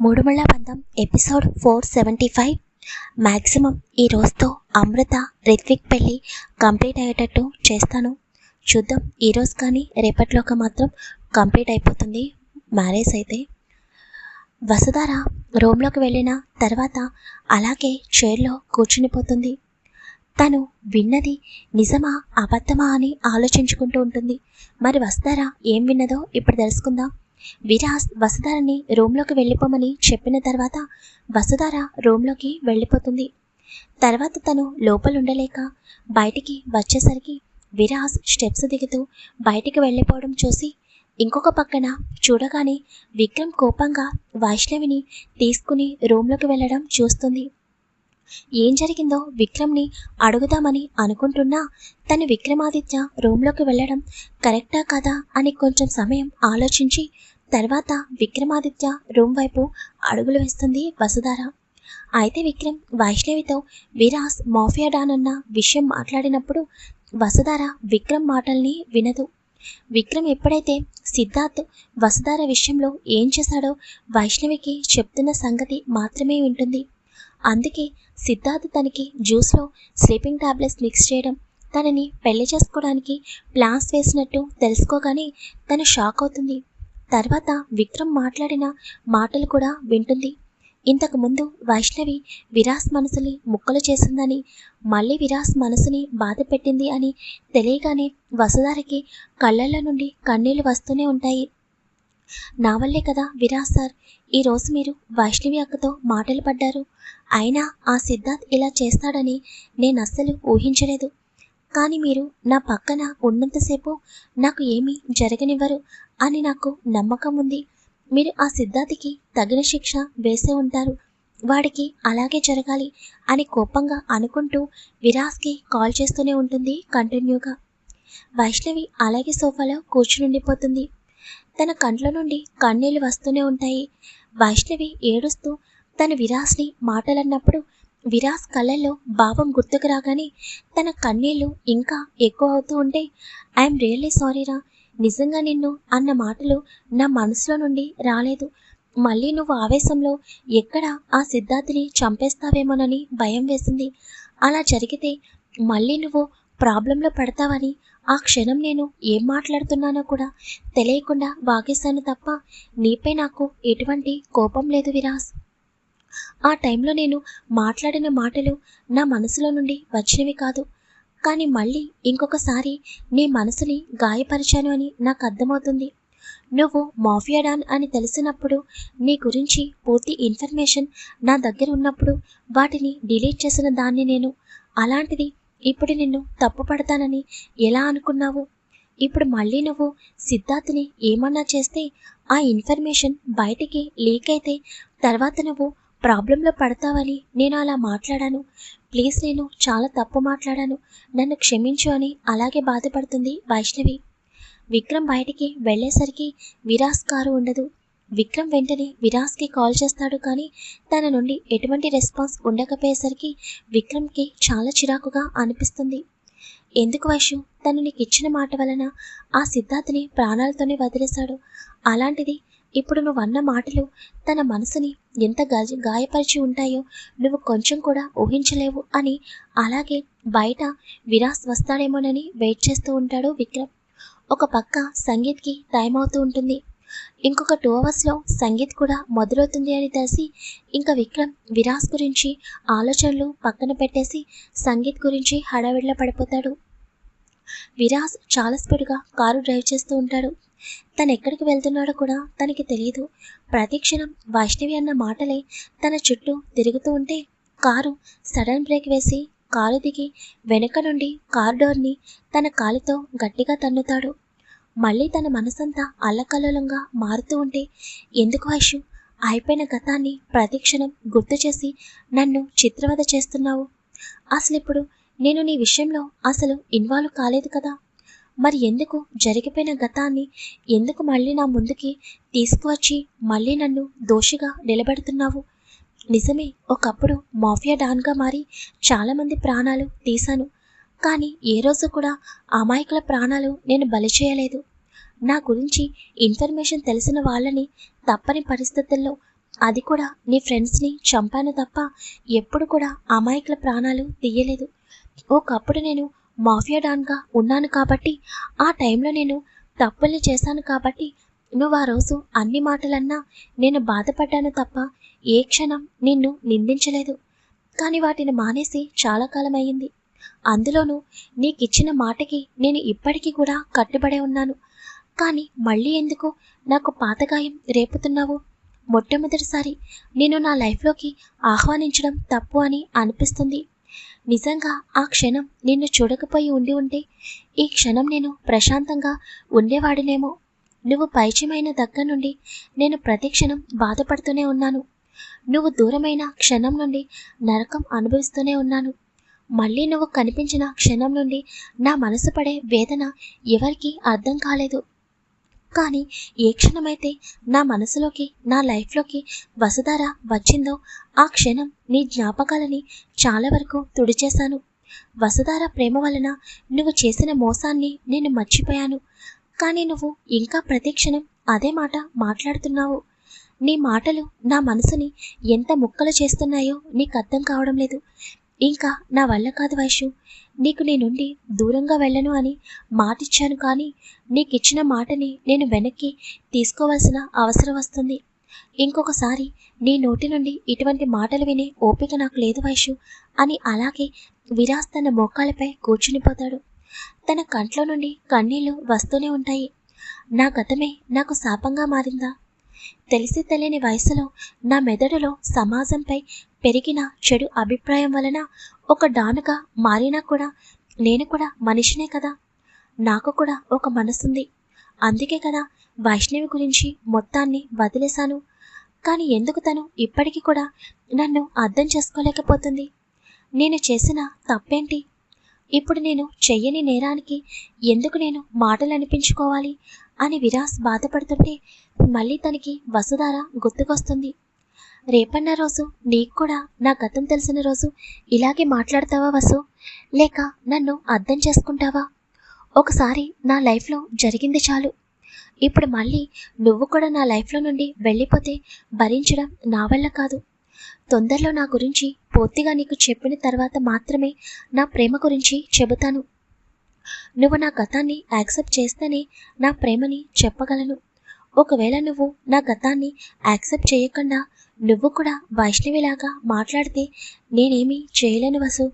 మూడుమళ్ళ బంధం episode four seventy five. Maximum ఈ రోజుతో అమృత రిత్విక్ పెళ్ళి కంప్లీట్ అయ్యేటట్టు చేస్తాను. చూద్దాం ఈరోజు కానీ రేపటిలోకి మాత్రం కంప్లీట్ అయిపోతుంది మ్యారేజ్ అయితే. వసుధార రూమ్లోకి వెళ్ళిన తర్వాత అలాగే చైర్లో కూర్చునిపోతుంది. తను విన్నది నిజమా అబద్ధమా అని ఆలోచించుకుంటూ ఉంటుంది. మరి వస్తారా ఏం విన్నదో ఇప్పుడు తెలుసుకుందాం. విరాజ్ వసుధారని రూమ్లోకి వెళ్ళిపోమని చెప్పిన తర్వాత వసుధార రూమ్లోకి వెళ్ళిపోతుంది. తర్వాత తను లోపల ఉండలేక బయటికి వచ్చేసరికి విరాజ్ స్టెప్స్ దిగుతూ బయటికి వెళ్ళిపోవడం చూసి ఇంకొక పక్కన చూడగానే విక్రమ్ కోపంగా వైష్ణవిని తీసుకుని రూమ్లోకి వెళ్ళడం చూస్తుంది. ఏం జరిగిందో విక్రమ్ని అడుగుదామని అనుకుంటున్నా. తను విక్రమాదిత్య రూమ్లోకి వెళ్ళడం కరెక్టా కదా అని కొంచెం సమయం ఆలోచించి తర్వాత విక్రమాదిత్య రూమ్ వైపు అడుగులు వేస్తుంది వసుధార. అయితే విక్రమ్ వైష్ణవితో విరాస్ మాఫియా డాన్ అన్న విషయం మాట్లాడినప్పుడు వసుధార విక్రమ్ మాటల్ని వినదు. విక్రమ్ ఎప్పుడైతే సిద్ధార్థ్ వసుధార విషయంలో ఏం చేశాడో వైష్ణవికి చెప్తున్న సంగతి మాత్రమే వింటుంది. అందుకే సిద్ధార్థ్ తనకి జ్యూస్లో స్లీపింగ్ టాబ్లెట్స్ మిక్స్ చేయడం తనని పెళ్ళి చేసుకోవడానికి ప్లాన్స్ వేసినట్టు తెలుసుకోగానే తను షాక్ అవుతుంది. తర్వాత విక్రమ్ మాట్లాడిన మాటలు కూడా వింటుంది. ఇంతకు ముందు వైష్ణవి విరాస్ మనసుని ముక్కలు చేసిందని మళ్ళీ విరాస్ మనసుని బాధ పెట్టింది అని తెలియగానే వసుధారకి కళ్ళల్లో నుండి కన్నీళ్ళు వస్తూనే ఉంటాయి. నా వల్లే కదా విరాస్ సార్. ఈరోజు మీరు వైష్ణవి అక్కతో మాటలు పడ్డారు. అయినా ఆ సిద్ధార్థ్ ఇలా చేస్తాడని నేను అస్సలు ఊహించలేదు. కానీ మీరు నా పక్కన ఉన్నంతసేపు నాకు ఏమీ జరగనివ్వరు అని నాకు నమ్మకం ఉంది. మీరు ఆ సిద్ధార్థికి తగిన శిక్ష వేసే ఉంటారు. వాడికి అలాగే జరగాలి అని కోపంగా అనుకుంటూ విరాస్కి కాల్ చేస్తూనే ఉంటుంది కంటిన్యూగా. వైష్ణవి అలాగే సోఫాలో కూర్చునుండిపోతుంది. తన కంట్ల నుండి కన్నీళ్ళు వస్తూనే ఉంటాయి. వైష్ణవి ఏడుస్తూ తన విరాస్ని మాటలన్నప్పుడు విరాస్ కళ్ళల్లో భావం గుర్తుకు రాగానే తన కన్నీళ్ళు ఇంకా ఎక్కువ అవుతూ ఉంటే ఐఎమ్ రియల్లీ సారీరా నిజంగా నిన్ను అన్న మాటలు నా మనసులో నుండి రాలేదు. మళ్ళీ నువ్వు ఆవేశంలో ఎక్కడ ఆ సిద్ధార్థిని చంపేస్తావేమోనని భయం వేసింది. అలా జరిగితే మళ్ళీ నువ్వు ప్రాబ్లంలో పడతావని ఆ క్షణం నేను ఏం మాట్లాడుతున్నానో కూడా తెలియకుండా వాగేశాను తప్ప నీపై నాకు ఎటువంటి కోపం లేదు విరాస్. ఆ టైంలో నేను మాట్లాడిన మాటలు నా మనసులో నుండి వచ్చినవి కాదు. కానీ మళ్ళీ ఇంకొకసారి నీ మనసుని గాయపరిచాను అని నాకు అర్థమవుతుంది. నువ్వు మాఫియా డాన్ అని తెలిసినప్పుడు నీ గురించి పూర్తి ఇన్ఫర్మేషన్ నా దగ్గర ఉన్నప్పుడు వాటిని డిలీట్ చేసిన దాన్ని నేను అలాంటిది ఇప్పుడు నిన్ను తప్పు పడతానని ఎలా అనుకున్నావు? ఇప్పుడు మళ్ళీ నువ్వు సిద్ధార్థ్ని ఏమన్నా చేస్తే ఆ ఇన్ఫర్మేషన్ బయటికి లీక్ అయితే తర్వాత నువ్వు ప్రాబ్లంలో పడతావని నేను అలా మాట్లాడాను. ప్లీజ్ నేను చాలా తప్పు మాట్లాడాను. నన్ను క్షమించు అని అలాగే బాధపడుతుంది వైష్ణవి. విక్రమ్ బయటికి వెళ్ళేసరికి విరాస్ కారు ఉండదు. విక్రమ్ వెంటనే విరాస్కి కాల్ చేస్తాడు కానీ తన నుండి ఎటువంటి రెస్పాన్స్ ఉండకపోయేసరికి విక్రమ్కి చాలా చిరాకుగా అనిపిస్తుంది. ఎందుకు వైషు తను నీకు ఇచ్చిన మాట వలన ఆ సిద్ధార్థ్ని ప్రాణాలతోనే వదిలేశాడు. అలాంటిది ఇప్పుడు నువ్వు అన్న మాటలు తన మనసుని ఎంత గాయపరిచి ఉంటాయో నువ్వు కొంచెం కూడా ఊహించలేవు అని అలాగే బయట విరాస్ వస్తాడేమోనని వెయిట్ చేస్తూ ఉంటాడు విక్రమ్. ఒక పక్క సంగీత్కి టైం అవుతూ ఉంటుంది. ఇంకొక టూ అవర్స్లో సంగీత్ కూడా మొదలవుతుంది అని తెలిసి ఇంకా విక్రమ్ విరాస్ గురించి ఆలోచనలు పక్కన పెట్టేసి సంగీత్ గురించి హడావిడిలో పడిపోతాడు. విరాస్ చాలా స్పీడ్గా కారు డ్రైవ్ చేస్తూ ఉంటాడు. తను ఎక్కడికి వెళ్తున్నాడో కూడా తనకి తెలియదు ప్రతిక్షణం వైష్ణవి అన్న మాటలే తన చుట్టూ తిరుగుతూ ఉంటే కారు సడన్ బ్రేక్ వేసి కారు దిగి వెనుక నుండి కారు డోర్ని తన కాలుతో గట్టిగా తన్నుతాడు. మళ్ళీ తన మనసంతా అల్లకల్లోలంగా మారుతూ ఉంటే ఎందుకు ఐషు అయిపోయిన గతాన్ని ప్రతిక్షణం గుర్తు చేసి నన్ను చిత్రవద చేస్తున్నావు. అసలు ఇప్పుడు నేను నీ విషయంలో అసలు ఇన్వాల్వ్ కాలేదు కదా. మరి ఎందుకు జరిగిపోయిన గతాన్ని ఎందుకు మళ్ళీ నా ముందుకి తీసుకువచ్చి మళ్ళీ నన్ను దోషిగా నిలబెడుతున్నావు? నిజమే ఒకప్పుడు మాఫియా డాన్గా మారి చాలామంది ప్రాణాలు తీశాను. కానీ ఏ రోజు కూడా అమాయకుల ప్రాణాలు నేను బలి చేయలేదు. నా గురించి ఇన్ఫర్మేషన్ తెలిసిన వాళ్ళని తప్పని పరిస్థితుల్లో అది కూడా నీ ఫ్రెండ్స్ని చంపాను తప్ప ఎప్పుడు కూడా అమాయకుల ప్రాణాలు తీయలేదు. ఒకప్పుడు నేను మాఫియా డాన్గా ఉన్నాను కాబట్టి ఆ టైంలో నేను తప్పుల్ని చేశాను కాబట్టి నువ్వు ఆ రోజు అన్ని మాటలన్నా నేను బాధపడ్డాను తప్ప ఏ క్షణం నిన్ను నిందించలేదు. కానీ వాటిని మానేసి చాలా కాలం అయ్యింది అందులోనూ నీకిచ్చిన మాటకి నేను ఇప్పటికీ కూడా కట్టుబడే ఉన్నాను. కానీ మళ్ళీ ఎందుకు నాకు పాతగాయం రేపుతున్నావు? మొట్టమొదటిసారి నేను నా లైఫ్లోకి ఆహ్వానించడం తప్పు అని అనిపిస్తుంది. నిజంగా ఆ క్షణం నిన్ను చూడకపోయి ఉండి ఉంటే ఈ క్షణం నేను ప్రశాంతంగా ఉండేవాడినేమో. నువ్వు పరిచయమైన దగ్గర నుండి నేను ప్రతి క్షణం బాధపడుతూనే ఉన్నాను. నువ్వు దూరమైన క్షణం నుండి నరకం అనుభవిస్తూనే ఉన్నాను. మళ్ళీ నువ్వు కనిపించిన క్షణం నుండి నా మనసు పడే వేదన ఎవరికీ అర్థం కాలేదు. కానీ ఏ క్షణమైతే నా మనసులోకి నా లైఫ్లోకి వసుధార వచ్చిందో ఆ క్షణం నీ జ్ఞాపకాలని చాలా వరకు తుడిచేశాను. వసుధార ప్రేమ వలన నువ్వు చేసిన మోసాన్ని నేను మర్చిపోయాను. కానీ నువ్వు ఇంకా ప్రతిక్షణం అదే మాట మాట్లాడుతున్నావు. నీ మాటలు నా మనసుని ఎంత ముక్కలు చేస్తున్నాయో నీకు అర్థం కావడం లేదు. ఇంకా నా వల్ల కాదు వైషు నీకు నేనుండి దూరంగా వెళ్ళను అని మాటిచ్చాను కానీ నీకు ఇచ్చిన మాటని నేను వెనక్కి తీసుకోవాల్సిన అవసరం వస్తుంది. ఇంకొకసారి నీ నోటి నుండి ఇటువంటి మాటలు వినే ఓపిక నాకు లేదు వైషు అని అలాగే విరాజ్ తన మోకాలపై కూర్చునిపోతాడు. తన కంట్లో నుండి కన్నీళ్ళు వస్తూనే ఉంటాయి. నా గతమే నాకు శాపంగా మారిందా? తెలిసి తెలియని వయసులో నా మెదడులో సమాజంపై పెరిగిన చెడు అభిప్రాయం వలన ఒక డానుగా మారినా కూడా నేను కూడా మనిషినే కదా. నాకు కూడా ఒక మనసుంది. అందుకే కదా వైష్ణవి గురించి మొత్తాన్ని వదిలేశాను. కానీ ఎందుకు తను ఇప్పటికీ కూడా నన్ను అర్థం చేసుకోలేకపోతుంది? నేను చేసిన తప్పేంటి? ఇప్పుడు నేను చెయ్యని నేరానికి ఎందుకు నేను మాటలు అనిపించుకోవాలి అని విరాస్ బాధపడుతుంటే మళ్ళీ తనకి వసుధార గుర్తుకొస్తుంది. రేపన్న రోజు నీకు కూడా నా గతం తెలిసిన రోజు ఇలాగే మాట్లాడతావా వసు? లేక నన్ను అర్థం చేసుకుంటావా? ఒకసారి నా లైఫ్లో జరిగింది చాలు. ఇప్పుడు మళ్ళీ నువ్వు కూడా నా లైఫ్లో నుండి వెళ్ళిపోతే భరించడం నా వల్ల కాదు. తొందరలో నా గురించి పూర్తిగా నీకు చెప్పిన తర్వాత మాత్రమే నా ప్రేమ గురించి చెబుతాను. నువ్వు నా గతాన్ని యాక్సెప్ట్ చేస్తేనే నా ప్రేమని చెప్పగలను. ఒకవేళ నువ్వు నా గతాన్ని యాక్సెప్ట్ చేయకుండా నువ్వు కూడా వైష్ణవిలాగా మాట్లాడితే నేనేమీ చేయలేను వసు.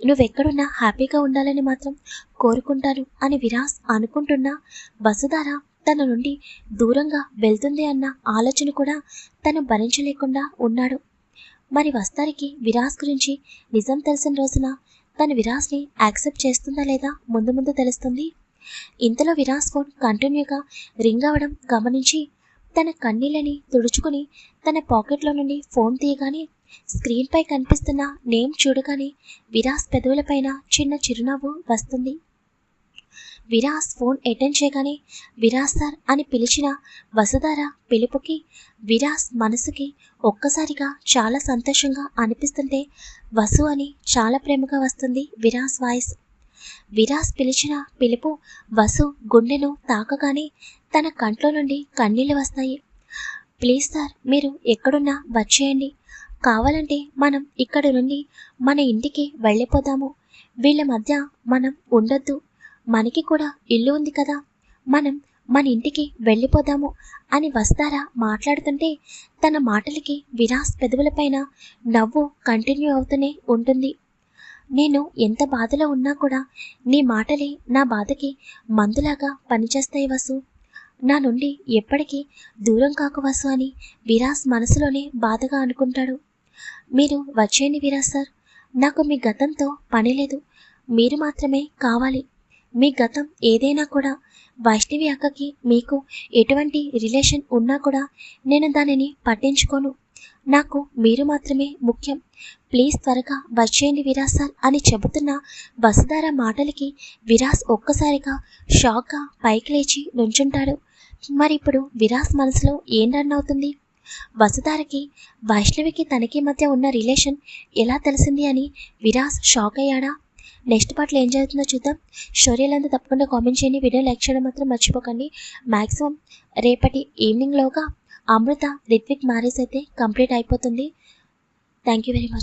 నువ్వెక్కడున్నా హ్యాపీగా ఉండాలని మాత్రం కోరుకుంటాను అని విరాస్ అనుకుంటున్నా వసుధార తన నుండి దూరంగా వెళ్తుంది అన్న ఆలోచన కూడా తను భరించలేకుండా ఉన్నాడు. మరి వస్తారికి విరాస్ గురించి నిజం తెలిసిన రోజున తను విరాస్ని యాక్సెప్ట్ చేస్తుందా లేదా ముందు ముందు తెలుస్తుంది? ఇంతలో విరాస్ ఫోన్ కంటిన్యూగా రింగ్ అవ్వడం గమనించి తన కన్నీళ్ళని తుడుచుకుని తన పాకెట్లో నుండి ఫోన్ తీయగానే స్క్రీన్పై కనిపిస్తున్న నేమ్ చూడగానే విరాస్ పెదవులపైన చిన్న చిరునవ్వు వస్తుంది. విరాస్ ఫోన్ అటెండ్ చేయగానే విరాస్ సార్ అని పిలిచిన వసుధార పిలుపుకి విరాస్ మనసుకి ఒక్కసారిగా చాలా సంతోషంగా అనిపిస్తుంటే వసు అని చాలా ప్రేమగా వస్తుంది విరాస్ వాయిస్. విరాస్ పిలిచిన పిలుపు వసు గుండెను తాకగానే తన కంట్లో నుండి కన్నీళ్ళు వస్తాయి. ప్లీజ్ సార్ మీరు ఎక్కడున్నా వచ్చేయండి. కావాలంటే మనం ఇక్కడ నుండి మన ఇంటికి వెళ్ళిపోదాము. వీళ్ళ మధ్య మనం ఉండొద్దు. మనకి కూడా ఇల్లు ఉంది కదా. మనం మన ఇంటికి వెళ్ళిపోదాము అని వస్తారా మాట్లాడుతుంటే తన మాటలకి విరాస్ పెదవులపైన నవ్వు కంటిన్యూ అవుతూనే ఉంటుంది. నేను ఎంత బాధలో ఉన్నా కూడా నీ మాటలే నా బాధకి మందులాగా పనిచేస్తాయి వసు. నా నుండి ఎప్పటికీ దూరం కాక వసు అని విరాస్ మనసులోనే బాధగా అనుకుంటాడు. మీరు వచ్చేయండి విరాస్ సార్. నాకు మీ గతంతో పని లేదు. మీరు మాత్రమే కావాలి. మీ గతం ఏదైనా కూడా వైష్ణవి అక్కకి మీకు ఎటువంటి రిలేషన్ ఉన్నా కూడా నేను దానిని పట్టించుకోను. నాకు మీరు మాత్రమే ముఖ్యం. ప్లీజ్ త్వరగా వచ్చేయండి విరాస్ సార్ అని చెబుతున్న వసుధార మాటలకి విరాస్ ఒక్కసారిగా షాక్గా పైకి లేచి నుంచుంటాడు. మరి ఇప్పుడు విరాస్ మనసులో ఏం రన్ అవుతుంది? వసుధారకి వైష్ణవికి తనకి మధ్య ఉన్న రిలేషన్ ఎలా తెలిసింది అని విరాస్ షాక్ అయ్యాడా? నెక్స్ట్ పార్ట్లో ఏం జరుగుతుందో చూద్దాం. షోర్యలంతా తప్పకుండా కామెంట్ చేయండి. వీడియో లైక్ చేయడం మాత్రం మర్చిపోకండి. మ్యాక్సిమం రేపటి ఈవినింగ్లోగా అమృత రిత్విక్ మ్యారేజ్ అయితే కంప్లీట్ అయిపోతుంది. Thank you very much